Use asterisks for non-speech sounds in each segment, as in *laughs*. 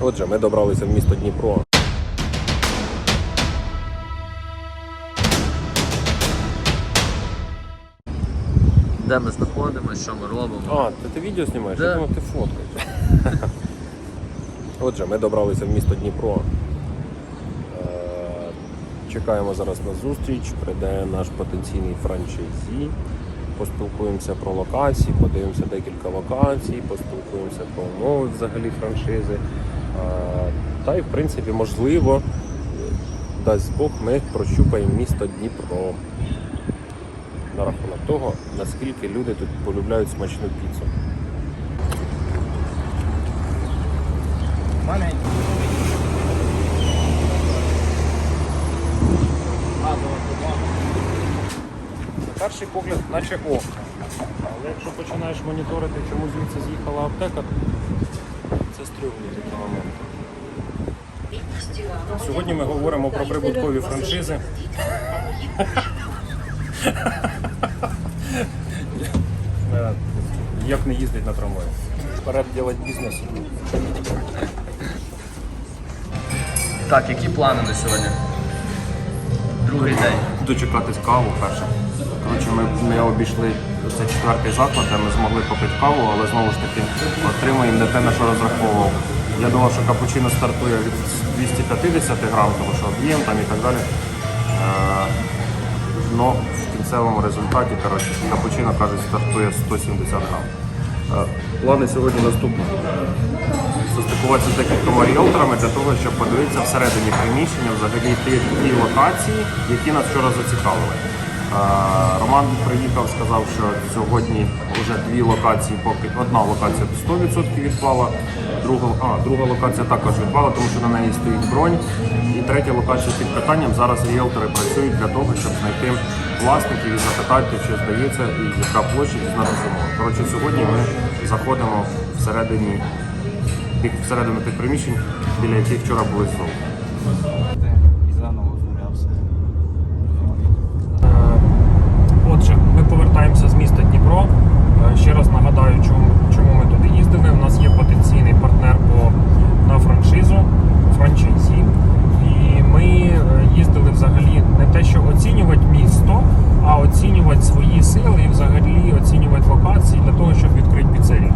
Отже, ми добралися в місто Дніпро. Де ми знаходимося, що ми робимо. А, то ти відео знімаєш? Я думав, ти фоткаєш. *laughs* Отже, ми добралися в місто Дніпро. Е, Чекаємо зараз на зустріч, прийде наш потенційний франчайзі. Поспілкуємося про локації, подивимося декілька локацій, поспілкуємося про умови взагалі франшизи. Та й в принципі, можливо, дасть Бог, ми прощупаємо місто Дніпро на рахунок того, наскільки люди тут полюбляють смачну піцу. На перший погляд, наче ок. Але якщо починаєш моніторити, чому звідси з'їхала аптека, це стрьомні такі моменти. Сьогодні ми говоримо про прибуткові франшизи. Як не їздить на трамваї. Вперед робити бізнес. Так, які плани на сьогодні? Другий день. Дочекатись каву перше. Коротше, ми, ми обійшли це четвертий заклад, де ми змогли попити каву, але знову ж таки отримуємо не те, на що розраховував. Я думав, що капучино стартує від 250 грам, тому що об'єм там і так далі. Е, но в кінцевому результаті коротше, капучино, кажуть, стартує 170 грам. Е, Плани сьогодні наступні. Застикуватися з декількома ріелторами для того, щоб подивитися всередині приміщення взагалі ті, ті локації, які нас вчора зацікавили. Е, Роман приїхав, сказав, що сьогодні вже дві локації, поки одна локація 100% відпала, друга, а, друга локація також відпала, тому що на неї стоїть бронь. І третя локація під питанням. Зараз ріелтори працюють для того, щоб знайти власників і запитати, чи здається, і яка площа дізнатися умови. Коротше, сьогодні ми заходимо всередині всередину тих приміщень, біля яких вчора були знову. Повертаємося з міста Дніпро. Е, Ще раз нагадаю, чому, чому ми туди їздили. У нас є потенційний партнер по, на франшизу, франчайзі. І ми е, їздили взагалі не те, що оцінювати місто, а оцінювати свої сили і взагалі оцінювати локації для того, щоб відкрити піцерію.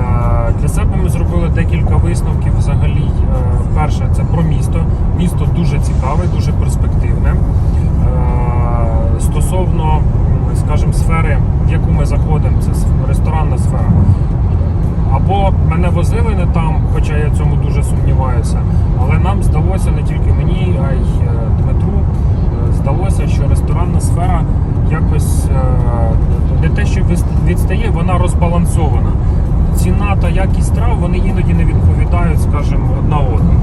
Е, Для себе ми зробили декілька висновків. Взагалі, перше це про місто. Місто дуже цікаве, дуже перспективне. Стосовно, скажімо, сфери, в яку ми заходимо, це ресторанна сфера. Або мене возили не там, хоча я цьому дуже сумніваюся. Але нам здалося не тільки мені, а й е, Дмитру. е, Здалося, що ресторанна сфера якось е, не те, що відстає, вона розбалансована. Ціна та якість трав вони іноді не відповідають, скажімо, одна одній.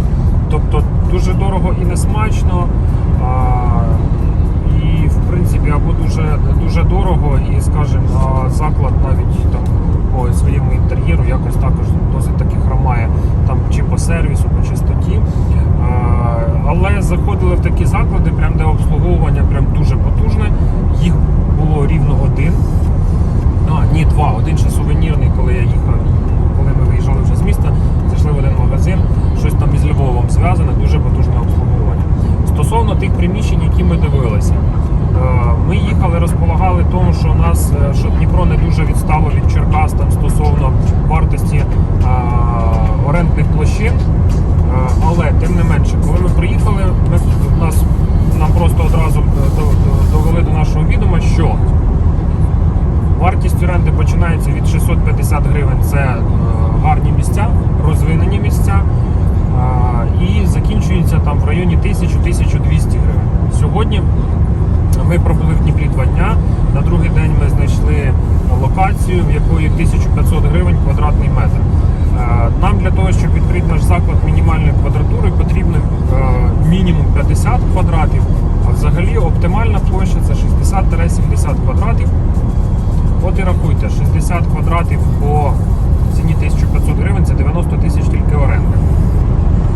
Тобто дуже дорого і не принципі або дуже дуже дорого, і скажімо, заклад навіть там по своєму інтер'єру якось також досить таки хромає там чи по сервісу, по чистоті. Але заходили в такі заклади, прям де обслуговування прям дуже потужне. Їх було рівно один. А, ні, два. Один ще сувенірний, коли я їхав, коли ми виїжджали вже з міста, зайшли в один магазин, щось там із Львовом зв'язане, дуже потужне обслуговування. Стосовно тих приміщень, які ми дивилися, е, ми їхали, розполагали тому, що нас е, що Дніпро не дуже відстало від Черкас там стосовно вартості е, орендних площин. Е, Але тим не менше, коли ми приїхали, ми, нас, нам просто одразу е, до- до- довели до нашого відома, що Вартість оренди починається від 650 гривень. Це е, гарні місця, розвинені місця. Е, і закінчується там в районі 1000-1200 гривень. Сьогодні ми пробули в Дніпрі два дня. На другий день ми знайшли локацію, в якої 1500 гривень квадратний метр. Е, Нам для того, щоб відкрити наш заклад мінімальної квадратури, потрібно е, мінімум 50 квадратів. А взагалі оптимальна площа це 60-70 квадратів. От і рахуйте, 60 квадратів по ціні 1500 гривень це 90 тисяч тільки оренди.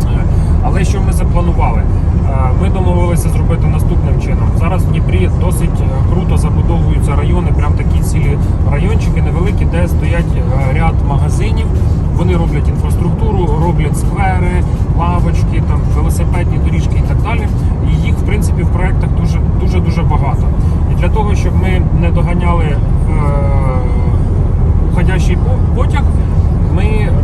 Е, Але що ми запланували? Ми домовилися зробити наступним чином доріг досить е, круто забудовуються райони, прям такі цілі райончики невеликі, де стоять е, ряд магазинів. Вони роблять інфраструктуру, роблять сквери, лавочки, там велосипедні доріжки і так далі. І їх, в принципі, в проектах дуже дуже дуже багато. І для того, щоб ми не доганяли е, ходячий потяг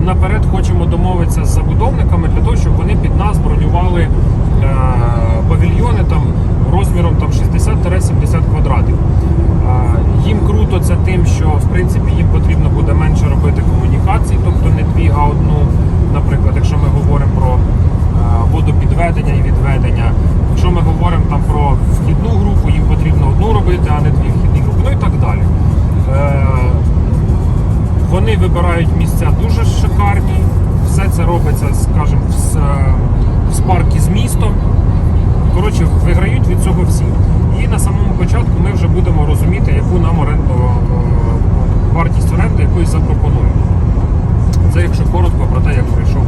наперед хочемо домовитися з забудовниками для того, щоб вони під нас бронювали е, павільйони там розміром там 60-70 квадратів. Е, Їм круто це тим, що в принципі їм потрібно буде робиться, скажімо, в спарки з містом. Коротше, виграють від цього всі. І на самому початку ми вже будемо розуміти, яку нам оренду, е, вартість оренди якої запропонують. Це якщо коротко про те, як пройшов,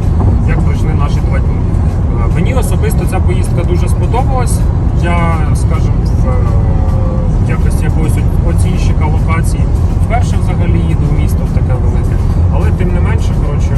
як пройшли наші два дні. Е, мені особисто ця поїздка дуже сподобалась. Я, скажімо, е, в якості якогось оцінщика локації вперше взагалі їду в місто в таке велике, але тим не менше, коротше.